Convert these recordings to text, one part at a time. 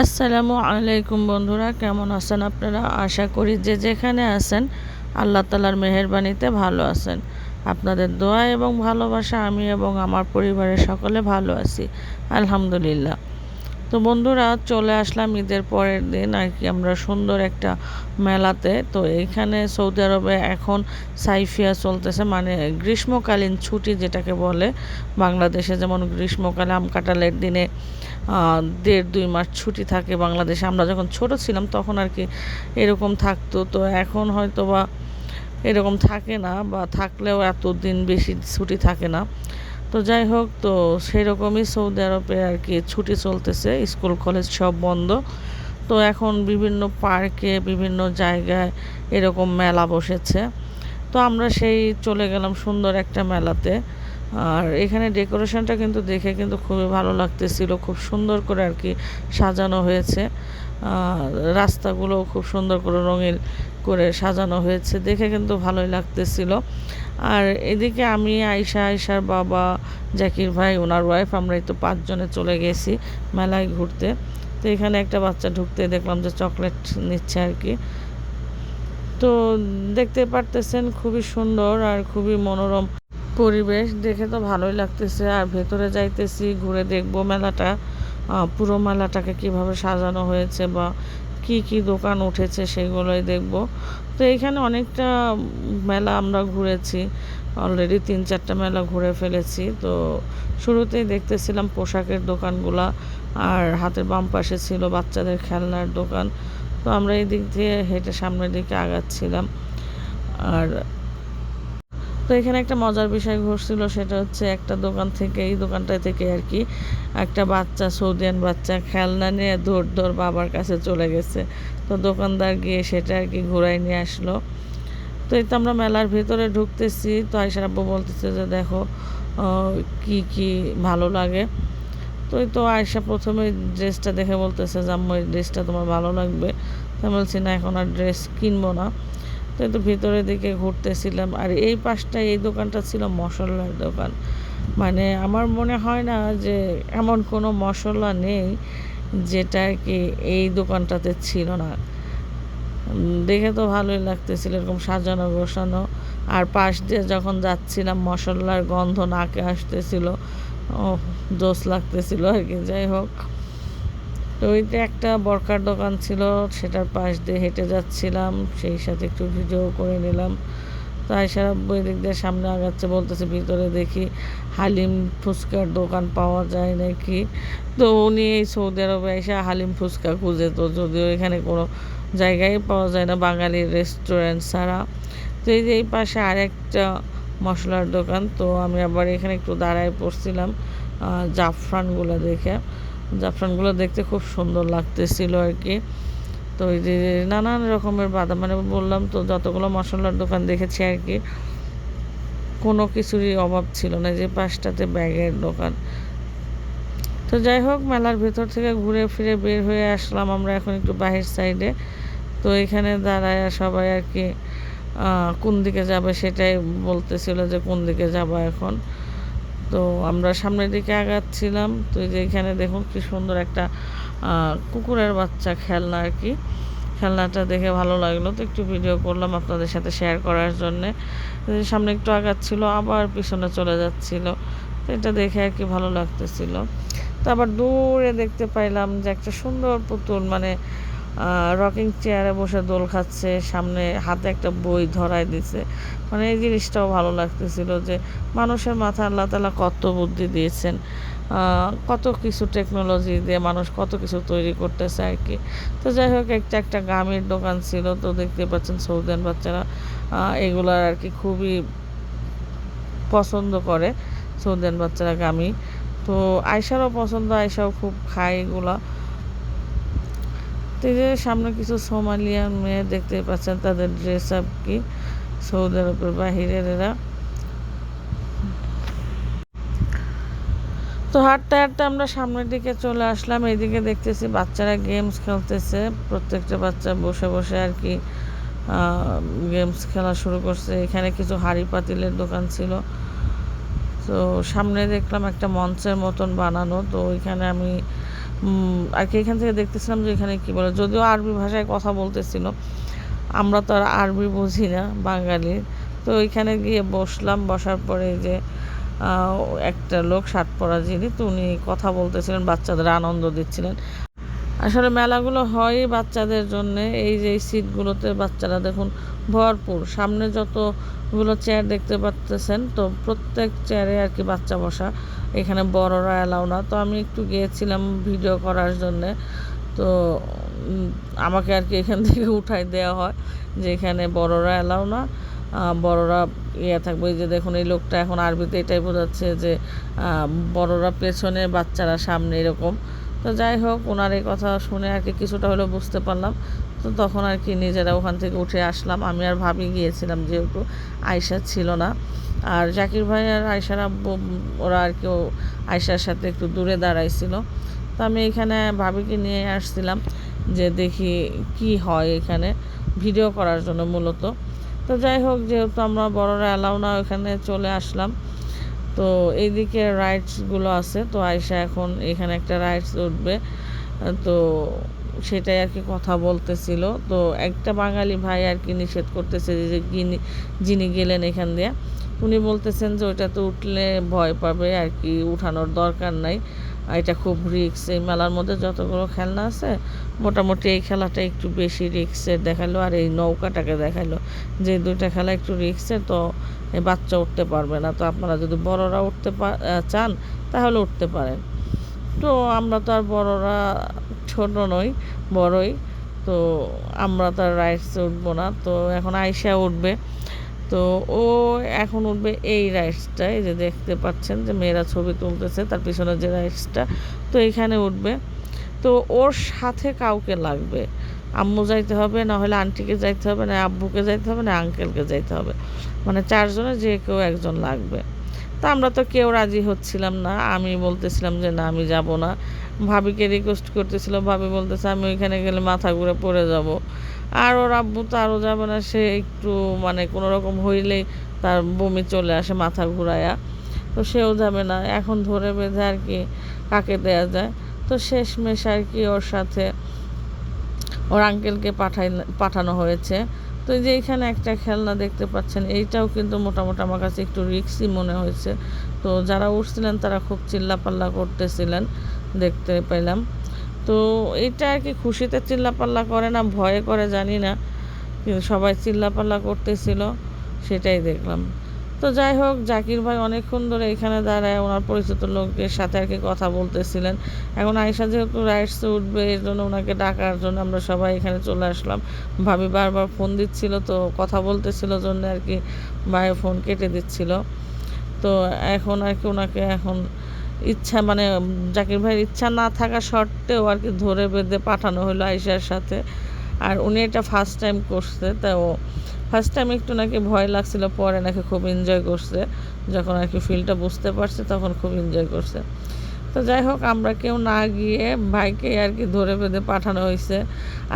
আসসালামু আলাইকুম বন্ধুরা, কেমন আছেন আপনারা? আশা করি যে যেখানে আছেন, আল্লাহ তালার মেহরবানিতে ভালো আছেন। আপনাদের দোয়া এবং ভালোবাসা আমি এবং আমার পরিবারের সকলে ভালো আছি, আলহামদুলিল্লাহ। তো বন্ধুরা, চলে আসলাম ঈদের পরের দিন, আর কি আমরা সুন্দর একটা মেলাতে। তো এইখানে সৌদি আরবে এখন সাইফিয়া চলতেছে মানে গ্রীষ্মকালীন ছুটি যেটাকে বলে, বাংলাদেশে যেমন গ্রীষ্মকালে আম কাঁঠালের দিনে দেড় দুই মাস ছুটি থাকে বাংলাদেশে। আমরা যখন ছোট ছিলাম তখন আর কি এরকম থাকতো। তো এখন হয়তো বা এরকম থাকে না বা থাকলেও এত দিন বেশি ছুটি থাকে না। তো যাই হোক, তো সেরকমই সৌদি আরবে আর কি ছুটি চলতেছে। স্কুল, কলেজ সব বন্ধ। তো এখন বিভিন্ন পার্কে, বিভিন্ন জায়গায় এরকম মেলা বসেছে। তো আমরা সেই চলে গেলাম সুন্দর একটা মেলাতে। আর এখানে ডেকোরেশনটা কিন্তু দেখে কিন্তু খুবই ভালো লাগতেছিল। খুব সুন্দর করে আর কি সাজানো হয়েছে। রাস্তাগুলো খুব সুন্দর করে রঙিন করে সাজানো হয়েছে। দেখে কিন্তু ভালোই লাগতেছিল। আর এদিকে আমি আয়সা আয়সার বাবা, জাকির ভাই, ওনার ওয়াইফ আমরা এই তো পাঁচজনে চলে গেছি মেলায় ঘুরতে। তো এখানে একটা বাচ্চা ঢুকতে দেখলাম যে চকলেট নিচ্ছে আর কি। তো দেখতে পারতেছেন খুবই সুন্দর আর খুবই মনোরম পরিবেশ দেখে তো ভালোই লাগতেছে। আর ভেতরে যাইতেছি, ঘুরে দেখব মেলাটা পুরো মেলাটাকে কীভাবে সাজানো হয়েছে বা কি কি দোকান উঠেছে সেগুলোই দেখব। তো এইখানে অনেকটা মেলা আমরা ঘুরেছি অলরেডি তিন চারটা মেলা ঘুরে ফেলেছি। তো শুরুতেই দেখতেছিলাম পোশাকের দোকানগুলা, আর হাতের বাম পাশে ছিল বাচ্চাদের খেলনার দোকান। তো আমরা এই দিক দিয়ে হেঁটে সামনের দিকে আগাচ্ছিলাম। আর তো এখানে একটা মজার বিষয় ঘটছিল, সেটা হচ্ছে একটা দোকান থেকে, এই দোকানটা থেকে আর কি একটা বাচ্চা, সৌদিয়ান বাচ্চা, খেলনা নিয়ে দৌড় দৌড় বাবার কাছে চলে গেছে। তো দোকানদার গিয়ে সেটা আর কি ঘুরাই নিয়ে আসলো। তো এই তো আমরা মেলার ভিতরে ঢুকতেছি। তো আইসার আব্বু বলতেছে যে, দেখো কি কি ভালো লাগে? তো এই তো আয়সা প্রথমে ড্রেসটা দেখে বলতেছে যে আম্মু এই ড্রেসটা তোমার ভালো লাগবে? তো বলছি, না, এখন আর ড্রেস কিনবো না। তো ভিতরের দিকে ঘুরতেছিলাম। আর এই পাশটা এই দোকানটা ছিল মশলার দোকান। মানে আমার মনে হয় না যে এমন কোনো মশলা নেই যেটা কি এই দোকানটাতে ছিল না। দেখে তো ভালোই লাগতেছিল এরকম সাজানো গোছানো। আর পাশ দিয়ে যখন যাচ্ছিলাম, মশলার গন্ধ নাকে আসতেছিল। ও দোষ লাগতেছিল আর কি, যাই হোক। তো ওইতে একটা বরকার দোকান ছিল, সেটার পাশ দিয়ে হেঁটে যাচ্ছিলাম, সেই সাথে একটু ভিডিও করে নিলাম। তো আয়সার বই দিক দিয়ে সামনে আগাচ্ছে, বলতেছে, ভিতরে দেখি হালিম ফুচকার দোকান পাওয়া যায় নাকি? তো উনি এই সৌদি আরবে এসে হালিম ফুচকা খুঁজে, তো যদিও এখানে কোনো জায়গায় পাওয়া যায় না বাঙালির রেস্টুরেন্ট ছাড়া। তো এই যে এই পাশে আরেকটা মশলার দোকান, তো আমি আবার এখানে একটু দাঁড়ায় পড়ছিলাম জাফরানগুলো দেখে। জাফরানগুলো দেখতে খুব সুন্দর লাগতেছিল আর কি। তো ওই যে নানান রকমের বাদাম মানে বললাম তো যতগুলো মশলার দোকান দেখেছি আর কি, কোনো কিছুরই অভাব ছিল না যে পাশটাতে ব্যাগের দোকান। তো যাই হোক, মেলার ভেতর থেকে ঘুরে ফিরে বের হয়ে আসলাম আমরা এখন একটু বাহির সাইডে তো এখানে দাঁড়ায় সবাই আর কি কোন দিকে যাবে সেটাই বলতেছিল যে কোন দিকে যাব এখন। তো আমরা সামনের দিকে আগাচ্ছিলাম। তো যে এখানে দেখুন কি সুন্দর একটা কুকুরের বাচ্চা খেলনা আর কি। খেলনাটা দেখে ভালো লাগল। তো একটু ভিডিও করলাম আপনাদের সাথে শেয়ার করার জন্যে। সামনে একটু আগাচ্ছিল, আবার পিছনে চলে যাচ্ছিল। তো এটা দেখে আর কি ভালো লাগতেছিল। তো আবার দূরে দেখতে পাইলাম যে একটা সুন্দর পুতুল মানে রকিং চেয়ারে বসে দোল খাচ্ছে, সামনে হাতে একটা বই ধরাই দিছে। মানে এই জিনিসটাও ভালো লাগতেছিল যে মানুষের মাথা আল্লাহ তালা কত বুদ্ধি দিয়েছেন কত কিছু টেকনোলজি দিয়ে মানুষ কত কিছু তৈরি করতেছে আর কি। তো যাই হোক, একটা একটা গামের দোকান ছিল, তো দেখতে পাচ্ছেন সৌদেন বাচ্চারা এগুলার আর কি খুবই পছন্দ করে সৌদেন বাচ্চারা গামি। তো আয়সারও পছন্দ আয়সাও খুব খায় এগুলা। যে সামনে কিছু সোমালিয়ান মেয়ে দেখতে পাচ্ছেন, তাদের ড্রেস আপ কি? সৌদি আরবের বাহিরের এরা। তো হাঁটতে হাঁটতে আমরা সামনের দিকে চলে আসলাম, এইদিকে দেখতেছি বাচ্চারা গেমস খেলতেছে। প্রত্যেকটা বাচ্চা বসে বসে আর কি গেমস খেলা শুরু করছে। এখানে কিছু হাড়ি পাতিলের দোকান ছিল। তো সামনে দেখলাম একটা মঞ্চের মতন বানানো। তো ওইখানে আমি আর কি এখান থেকে দেখতেছিলাম যে এখানে কি বলে, যদিও আরবি ভাষায় কথা বলতেছিল, আমরা তো আর আরবি বুঝি না, বাঙালি। তো ওইখানে গিয়ে বসলাম, বসার পরে যে একটা লোক সাত পরা যিনি তো উনি কথা বলতেছিলেন, বাচ্চাদের আনন্দ দিচ্ছিলেন। আসলে মেলাগুলো হয় বাচ্চাদের জন্য। এই যে সিটগুলোতে বাচ্চারা দেখুন ভরপুর। সামনে যতগুলো চেয়ার দেখতে পাচ্তেছেন তো প্রত্যেক চেয়ারে আর কি বাচ্চা বসা। এখানে বড়রা এলাও না। তো আমি একটু গিয়েছিলাম ভিডিও করার জন্যে। তো আমাকে আর কি এখান থেকে উঠাই দেওয়া হয় যে এখানে বড়রা এলাও না। বড়রা ইয়ে থাকবে। যে দেখুন এই লোকটা এখন আরবিতে এটাই বোঝাচ্ছে যে বড়রা পেছনে বাচ্চারা সামনে এরকম। তো যাই হোক, ওনার এই কথা শুনে আর কি কিছুটা হলেও বুঝতে পারলাম। তো তখন আর কি নিজেরা ওখান থেকে উঠে আসলাম। আমি আর ভাবি গিয়েছিলাম যেহেতু আয়সা ছিল না। আর জাকির ভাই আর আয়সার আব্বু, ওরা আর কেউ আয়সার সাথে একটু দূরে দাঁড়াইছিল। তো আমি এখানে ভাবিকে নিয়ে আসছিলাম যে দেখি কি হয় এখানে ভিডিও করার জন্য মূলত। তো যাই হোক, যেহেতু আমরা বড়রা এলাও না, ওখানে চলে আসলাম। তো এইদিকে রাইডসগুলো আছে, তো আয়সা এখন এখানে একটা রাইডস উঠবে তো সেটাই আর কি কথা বলতেছিল। তো একটা বাঙালি ভাই আর কি নিষেধ করতেছে যে গিনি, যিনি গেলেন এখান দিয়ে। উনি বলতেছেন যে, ওইটা তো উঠলে ভয় পাবে, আর কি উঠানোর দরকার নাই। এটা খুব রিক্স এই মেলার মধ্যে যতগুলো খেলনা আছে, মোটামুটি এই খেলাটা একটু বেশি রিক্সের দেখাল আর এই নৌকাটাকে দেখাল। যে দুইটা খেলা একটু রিক্সের তো বাচ্চা উঠতে পারবে না। তো আপনারা যদি বড়রা উঠতে চান, তাহলে উঠতে পারেন। তো আমরা তো আর বড়রা ছোট নই, বড়ই। তো আমরা তো আর রাইডসে উঠবো না। তো এখন আয়সা উঠবে। তো ও এখন উঠবে এই রাইডসটাই যে দেখতে পাচ্ছেন যে মেয়েরা ছবি তুলতেছে, তার পিছনে যে রাইডসটা তো এখানে উঠবে। তো ওর সাথে কাউকে লাগবে। আম্মু যাইতে হবে, না হলে আন্টিকে যাইতে হবে, না আব্বুকে যাইতে হবে, না আঙ্কেলকে যাইতে হবে। মানে চারজনে যে কেউ একজন লাগবে। তা আমরা তো কেউ রাজি হচ্ছিলাম না। আমি বলতেছিলাম যে, না, আমি যাব না। ভাবিকে রিকোয়েস্ট করতেছিল ভাবি বলতেছে, আমি ওইখানে গেলে মাথা ঘুরে পড়ে যাব। আর ওর আব্বু তো আরও যাবে না, সে একটু মানে কোনো রকম হইলেই তার বমি চলে আসে মাথা ঘুরায়া তো সেও যাবে না, এখন ধরে বেঁধে আর কি কাকে দেয়া যায়। তো শেষমেশ আর কি ওর সাথে ওর আঙ্কেলকে পাঠাই পাঠানো হয়েছে। তো যে এখানে একটা খেলনা দেখতে পাচ্ছেন, এইটাও কিন্তু মোটামুটি আমার কাছে একটু রিক্সি মনে হয়েছে। তো যারা উঠছিলেন তারা খুব চিল্লাপাল্লা করতেছিলেন, দেখতে পেলাম। তো এটা আর কি খুশিতে চিল্লাপাল্লা করে না, ভয়ে করে জানি না। কিন্তু সবাই চিল্লাপাল্লা করতেছিল, সেটাই দেখলাম। তো যাই হোক, জাকির ভাই অনেকক্ষণ ধরে এখানে দাঁড়ায়, ওনার পরিচিত লোকের সাথে আর কি কথা বলতেছিলেন। এখন আয়সা যেহেতু রাইডসে উঠবে, এর জন্য ওনাকে ডাকার জন্য আমরা সবাই এখানে চলে আসলাম। ভাবি বারবার ফোন দিচ্ছিল, তো কথা বলতেছিল জন্য আর কি ভাই ফোন কেটে দিচ্ছিল। তো এখন আর কি ওনাকে এখন ইচ্ছা মানে জাকির ভাইয়ের ইচ্ছা না থাকা সত্ত্বেও আর কি ধরে বেঁধে পাঠানো হলো আয়সার সাথে। আর উনি এটা ফার্স্ট টাইম করছে, তো ফার্স্ট টাইম একটু নাকি ভয় লাগছিল, পরে নাকি খুব এনজয় করছে। যখন আর কি ফিলটা বুঝতে পারছে, তখন খুব এনজয় করছে। তো যাই হোক, আমরা কেউ না গিয়ে ভাইকে আর কি ধরে বেঁধে পাঠানো হয়েছে।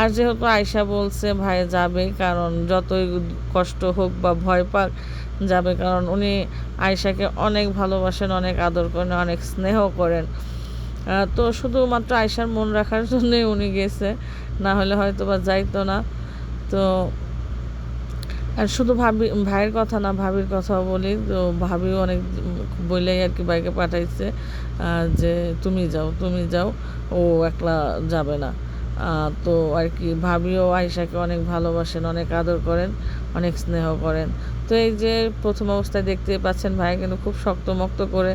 আর যেহেতু আয়সা বলছে, ভাই যাবে কারণ যতই কষ্ট হোক বা ভয় পাক যাবে কারণ উনি আয়সাকে অনেক ভালোবাসেন, অনেক আদর করেন, অনেক স্নেহ করেন। তো শুধুমাত্র আয়সার মন রাখার জন্যই উনি গেছে, না হলে হয়তো বা যাইতো না। তো, আর শুধু ভাবি, ভাইয়ের কথা না, ভাবির কথাও বলি। তো ভাবিও অনেক বলেই আর কি বাইকে পাঠাইছে যে তুমি যাও তুমি যাও, ও একলা যাবে না। তো আর কি ভাবিও আয়সাকে অনেক ভালোবাসেন, অনেক আদর করেন, অনেক স্নেহ করেন। তো এই যে প্রথম অবস্থায় দেখতে পাচ্ছেন ভাই কিন্তু খুব শক্তমক্ত করে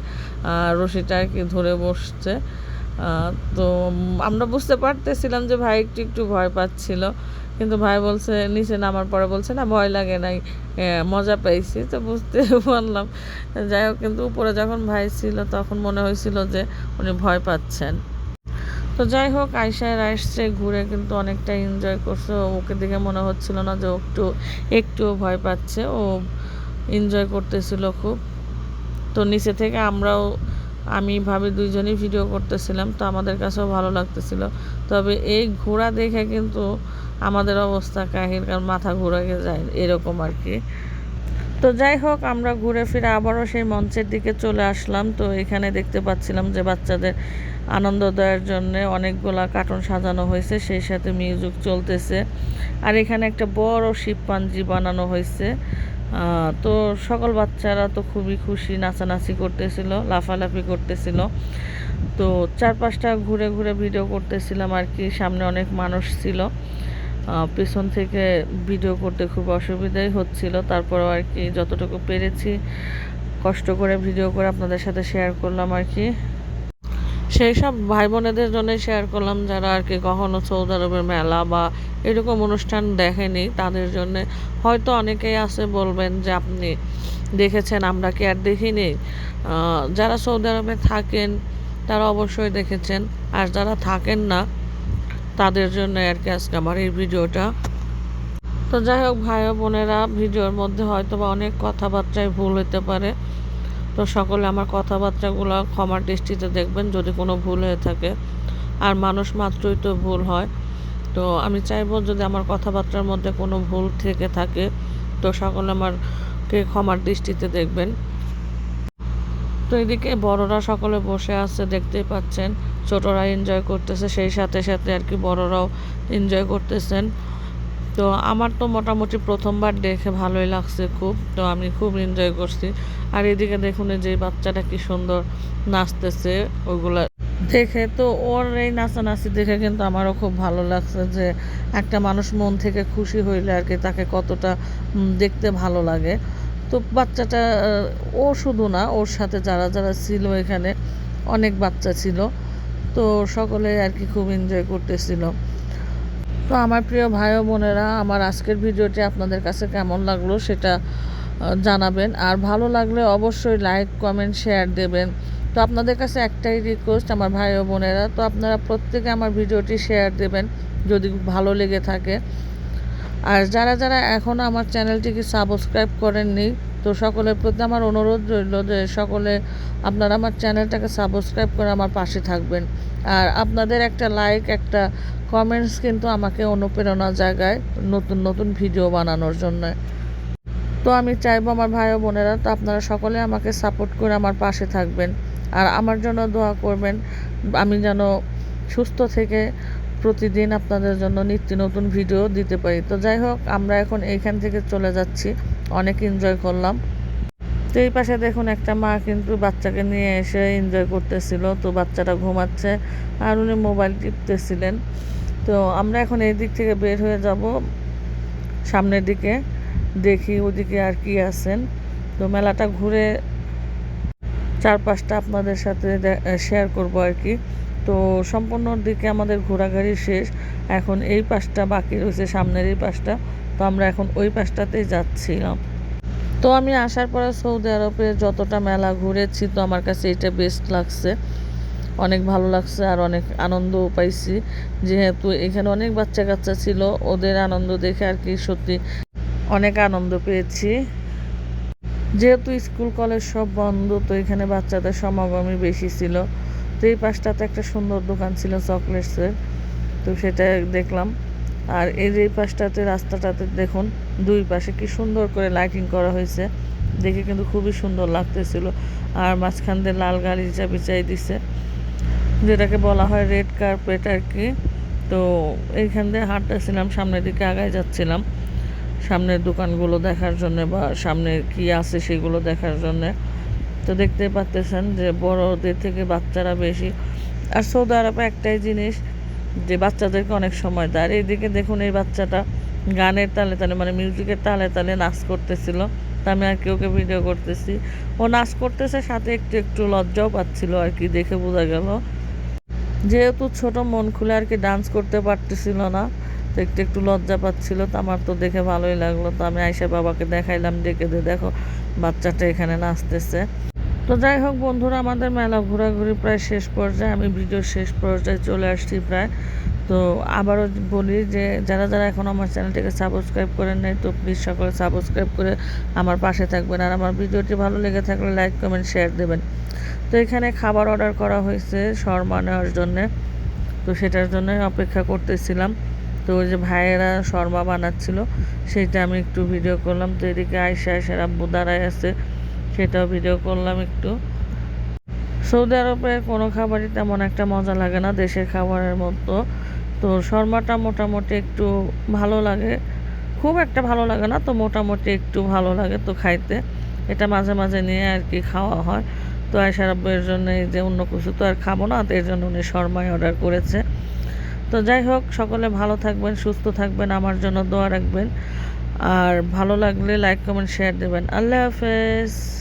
রশিটা আর কি ধরে বসছে। তো আমরা বুঝতে পারতেছিলাম যে ভাই একটু একটু ভয় পাচ্ছিল। কিন্তু ভাই বলছে, নিচে নামার পরে বলছে, না, ভয় লাগে নাই মজা পাইছি। তো বুঝতে পারলাম। যাই হোক, কিন্তু উপরে যখন ভাই ছিল তখন মনে হয়েছিল যে উনি ভয় পাচ্ছেন। তো যাই হোক আয়সায় আসছে, ঘুরে কিন্তু অনেকটা এনজয় করছে। ওকে দেখে মনে হচ্ছিল না যে একটু, একটুও ভয় পাচ্ছে। ও এনজয় করতেছিল খুব। তো নিচে থেকে আমরাও, আমি, ভাবি দুইজনই ভিডিও করতেছিলাম, তো আমাদের কাছেও ভালো লাগতেছিল। তবে এই ঘোড়া দেখে কিন্তু আমাদের অবস্থা কাহির কারণ মাথা ঘুরে যায় এরকম আর কি। তো যাই হোক, আমরা ঘুরে ফিরে আবারও সেই মঞ্চের দিকে চলে আসলাম। তো এখানে দেখতে পাচ্ছিলাম যে বাচ্চাদের আনন্দ দেওয়ার জন্যে অনেকগুলা কার্টুন সাজানো হয়েছে, সেই সাথে মিউজিক চলতেছে। আর এখানে একটা বড় শিবপাঞ্জি বানানো হয়েছে। তো সকল বাচ্চারা তো খুবই খুশি, নাচানাচি করতেছিল, লাফালাফি করতেছিল। তো চারপাশটা ঘুরে ঘুরে ভিডিও করতেছিলাম আর কি, সামনে অনেক মানুষ ছিল। পেছন থেকে ভিডিও করতে খুব অসুবিধাই হচ্ছিল, তারপরেও আর কি যতটুকু পেরেছি, কষ্ট করে ভিডিও করে আপনাদের সাথে শেয়ার করলাম আর কি। সেই সব ভাই বোনেদের জন্য শেয়ার করলাম যারা আর কি কখনো সৌদি আরবের মেলা বা এরকম অনুষ্ঠান দেখেনি, তাদের জন্য হয়তো অনেকেই আছে বলবেন যে, আপনি দেখেছেন, আমরা কি আর দেখিনি? যারা সৌদি আরবে থাকেন, তারা অবশ্যই দেখেছেন। আর যারা থাকেন না, তাদের জন্য আর কি আজকে আমার এই ভিডিওটা। তো যাই হোক, ভাই বোনেরা, ভিডিওর মধ্যে হয়তো বা অনেক কথাবার্তায় ভুল হতে পারে। তো সকলে আমার কথাবার্তাগুলো ক্ষমার দৃষ্টিতে দেখবেন যদি কোনো ভুল হয়ে থাকে। আর মানুষ মাত্রই তো ভুল হয়। তো আমি চাইব যদি আমার কথাবার্তার মধ্যে কোনো ভুল থেকে থাকে, তো সকলে আমারকে ক্ষমার দৃষ্টিতে দেখবেন। তো এদিকে বড়রা সকলে বসে আছে, দেখতেই পাচ্ছেন। ছোটরা এনজয় করতেছে, সেই সাথে সাথে আর কি বড়রাও এনজয় করতেছেন। তো আমার তো মোটামুটি প্রথমবার দেখে ভালোই লাগছে খুব, তো আমি খুব এনজয় করছি। আর এদিকে দেখুন যে বাচ্চাটা কি সুন্দর নাচতেছে ওইগুলা দেখে তো ওর এই নাচানাচি দেখে কিন্তু আমারও খুব ভালো লাগছে যে একটা মানুষ মন থেকে খুশি হইলে আর কি তাকে কতটা দেখতে ভালো লাগে। তো বাচ্চাটা ও শুধু না, ওর সাথে যারা যারা ছিল এখানে অনেক বাচ্চা ছিল, তো সকলে আর কি খুব এনজয় করতেছিল। তো আমার প্রিয় ভাই বোনেরা, আমার আজকের ভিডিওটি আপনাদের কাছে কেমন লাগল সেটা জানাবেন। আর ভালো লাগলে অবশ্যই লাইক কমেন্ট শেয়ার দেবেন। তো আপনাদের কাছে একটাই রিকোয়েস্ট আমার ভাই ও বোনেরা, তো আপনারা প্রত্যেকে আমার ভিডিওটি শেয়ার দেবেন যদি ভালো লেগে থাকে। আর যারা যারা এখনও আমার চ্যানেলটিকে সাবস্ক্রাইব করেননি তো সকলের প্রতি আমার অনুরোধ রইল যে সকলে আপনারা আমার চ্যানেলটাকে সাবস্ক্রাইব করে আমার পাশে থাকবেন। আর আপনাদের একটা লাইক একটা কমেন্টস কিন্তু আমাকে অনুপ্রেরণা জায়গায় নতুন নতুন ভিডিও বানানোর জন্য। তো আমি চাইব আমার ভাই ও বোনেরা, তো আপনারা সকলে আমাকে সাপোর্ট করে আমার পাশে থাকবেন। আর আমার জন্য দোয়া করবেন, আমি যেন সুস্থ থেকে প্রতিদিন আপনাদের জন্য নিত্য নতুন ভিডিও দিতে পারি। তো যাই হোক, আমরা এখন এইখান থেকে চলে যাচ্ছি। অনেক এনজয় করলাম। তো এই পাশে দেখুন একটা মা কিন্তু বাচ্চাকে নিয়ে এসে এনজয় করতেছিল। তো বাচ্চাটা ঘুমাচ্ছে আর উনি মোবাইল টিপতেছিলেন। তো আমরা এখন এই দিক থেকে বের হয়ে যাব সামনের দিকে, দেখি ওদিকে আর কি আছেন। তো মেলাটা ঘুরে চারপাশটা আপনাদের সাথে শেয়ার করব আর কি। তো সম্পূর্ণ দিকে আমাদের ঘোরাঘুরি শেষ। এখন এই পাশটা বাকি রয়েছে, সামনের এই পাশটা। তো আমরা এখন ওই পাশটাতেই যাচ্ছিলাম। তো আমি আসার পরে সৌদি আরবে যতটা মেলা ঘুরেছি তো আমার কাছে এটা বেস্ট লাগছে। অনেক ভালো লাগছে আর অনেক আনন্দও পাইছি। যেহেতু এখানে অনেক বাচ্চা কাচ্চা ছিল, ওদের আনন্দ দেখে আর কি সত্যি অনেক আনন্দ পেয়েছি। যেহেতু স্কুল, কলেজ সব বন্ধ, তো এখানে বাচ্চাদের সমাগমই বেশি ছিল। তো এই পাশটাতে একটা সুন্দর দোকান ছিল চকলেটসের, তো সেটা দেখলাম। আর যে এই পাশটাতে, রাস্তাটাতে দেখুন, দুই পাশে কি সুন্দর করে লাইটিং করা হয়েছে। দেখে কিন্তু খুবই সুন্দর লাগতেছিল। আর মাঝখান দিয়ে লাল গাড়ি গালিচা বিছাই দিছে, যেটাকে বলা হয় রেড কার্পেট আর কি। তো এইখান দিয়ে হাঁটতেছিলাম, সামনের দিকে আগায় যাচ্ছিলাম। সামনের দোকানগুলো দেখার জন্য বা সামনে কি আছে সেগুলো দেখার জন্য। তো দেখতেই পাচ্তেছেন যে বড়দের থেকে বাচ্চারা বেশি। আর সৌদি আরবে একটাই জিনিস যে বাচ্চাদেরকে অনেক সময় দেয়। আর এইদিকে দেখুন এই বাচ্চাটা গানের তালে তালে মানে মিউজিকের তালে তালে নাচ করতেছিল। তা আমি আর কি ওকে ভিডিও করতেছি। ও নাচ করতেছে, সাথে একটু একটু লজ্জাও পাচ্ছিল আর কি, দেখে বোঝা গেল। যেহেতু ছোট মন খুলে আর কি ডান্স করতে পারতেছিল না, তো একটু একটু লজ্জা পাচ্ছিল। তো আমার তো দেখে ভালোই লাগল। তো আমি আইসা বাবাকে দেখাইলাম, ডেকে দিয়ে দেখো, বাচ্চাটা এখানে নাচতেছে। তো যাই হোক বন্ধুরা, আমাদের মেলা ঘোরাঘুরি প্রায় শেষ পর্যায়ে, আমি ভিডিওর শেষ পর্যায়ে চলে আসছি প্রায়। তো আবারও বলি যে, যারা যারা এখন আমার চ্যানেলটিকে সাবস্ক্রাইব করেন নাই, তো প্লিজ সকলে সাবস্ক্রাইব করে আমার পাশে থাকবেন। আর আমার ভিডিওটি ভালো লেগে থাকলে লাইক কমেন্ট শেয়ার দেবেন। তো এখানে খাবার অর্ডার করা হয়েছে শর্মা নেওয়ার জন্যে। তো সেটার জন্য অপেক্ষা করতেছিলাম। তো ওই যে ভাইয়েরা শর্মা বানাচ্ছিল সেটা আমি একটু ভিডিও করলাম। তো এদিকে আয়সা আয়সার আব্বু দাঁড়ায় আছে। সেটাও ভিডিও করলাম একটু। সৌদি আরবের কোনো খাবারই তেমন একটা মজা লাগে না, দেশের খাবারের মতো। তো শর্মাটা মোটামুটি একটু ভালো লাগে। খুব একটা ভালো লাগে না, তো মোটামুটি একটু ভালো লাগে তো খাইতে। এটা মাঝে মাঝে নিয়ে আর কি খাওয়া হয়। তো আয়সা রাব্বের জন্য এই যে অন্য কিছু তো আর খাব না, তো এর জন্য উনি শর্মাই অর্ডার করেছে। তো যাই হোক, সকলে ভালো থাকবেন, সুস্থ থাকবেন, আমার জন্য দোয়া রাখবেন। আর ভালো লাগলে লাইক কমেন্ট শেয়ার দেবেন। আল্লাহ হাফেজ।